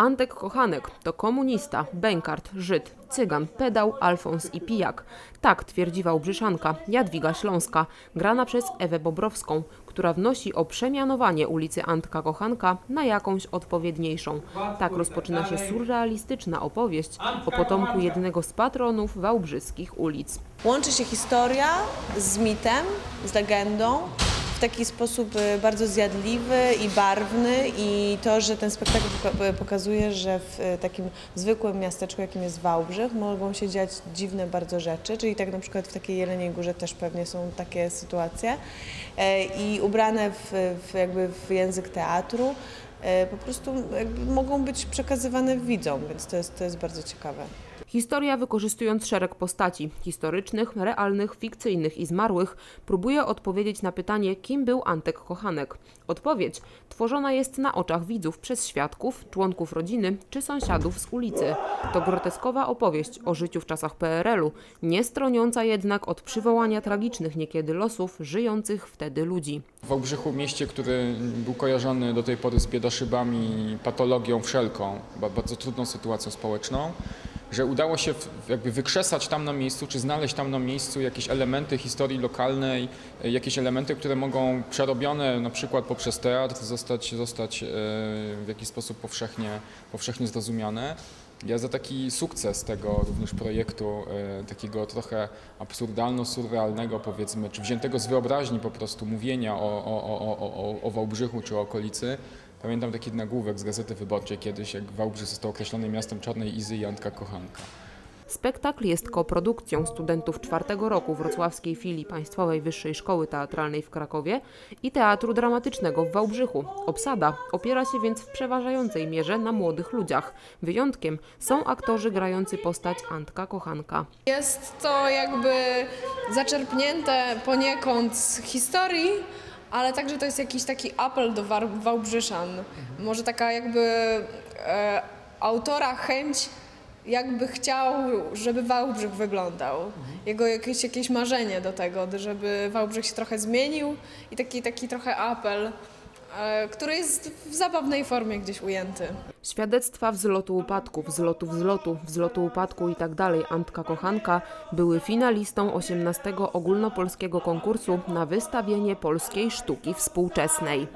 Antek Kochanek to komunista, bękart, Żyd, cygan, pedał, Alfons i pijak. Tak twierdzi Wałbrzyszanka Jadwiga Śląska, grana przez Ewę Bobrowską, która wnosi o przemianowanie ulicy Antka Kochanka na jakąś odpowiedniejszą. Tak rozpoczyna się surrealistyczna opowieść o potomku jednego z patronów wałbrzyskich ulic. Łączy się historia z mitem, z legendą taki sposób y, bardzo zjadliwy i barwny i to, że ten spektakl y, pokazuje, że w y, takim zwykłym miasteczku, jakim jest Wałbrzych, mogą się dziać dziwne bardzo rzeczy, czyli tak na przykład w takiej Jeleniej Górze też pewnie są takie sytuacje E, i ubrane w, w, jakby w język teatru e, po prostu mogą być przekazywane widzom, więc to jest, to jest bardzo ciekawe. Historia, wykorzystując szereg postaci historycznych, realnych, fikcyjnych i zmarłych, próbuje odpowiedzieć na pytanie, kim był Antek Kochanek. Odpowiedź tworzona jest na oczach widzów przez świadków, członków rodziny czy sąsiadów z ulicy. To groteskowa opowieść o życiu w czasach PRL-u, nie stroniąca jednak od przywołania tragicznych niekiedy losów żyjących wtedy ludzi. W Wałbrzychu, mieście, który był kojarzony do tej pory z biedoszybami, patologią wszelką, ba- bardzo trudną sytuacją społeczną, że udało się jakby wykrzesać tam na miejscu, czy znaleźć tam na miejscu jakieś elementy historii lokalnej, e, jakieś elementy, które mogą przerobione na przykład poprzez teatr zostać, zostać e, w jakiś sposób powszechnie, powszechnie zrozumiane. Ja za taki sukces tego również projektu, e, takiego trochę absurdalno-surrealnego powiedzmy, czy wziętego z wyobraźni po prostu mówienia o, o, o, o, o Wałbrzychu czy o okolicy. Pamiętam taki nagłówek z Gazety Wyborczej kiedyś, jak Wałbrzych został określony miastem czarnej Izy i Antka Kochanka. Spektakl jest koprodukcją studentów czwartego roku Wrocławskiej Filii Państwowej Wyższej Szkoły Teatralnej w Krakowie i Teatru Dramatycznego w Wałbrzychu. Obsada opiera się więc w przeważającej mierze na młodych ludziach. Wyjątkiem są aktorzy grający postać Antka Kochanka. Jest to jakby zaczerpnięte poniekąd z historii, ale także to jest jakiś taki apel do Wałbrzyszan. Może taka jakby e, autora chęć, jakby chciał, żeby Wałbrzych wyglądał. Jego jakieś, jakieś marzenie do tego, żeby Wałbrzych się trochę zmienił i taki, taki trochę apel, który jest w zabawnej formie gdzieś ujęty. Świadectwa wzlotu upadku, wzlotu wzlotu, wzlotu upadku i tak dalej Antka Kochanka były finalistą 18 ogólnopolskiego konkursu na wystawienie polskiej sztuki współczesnej.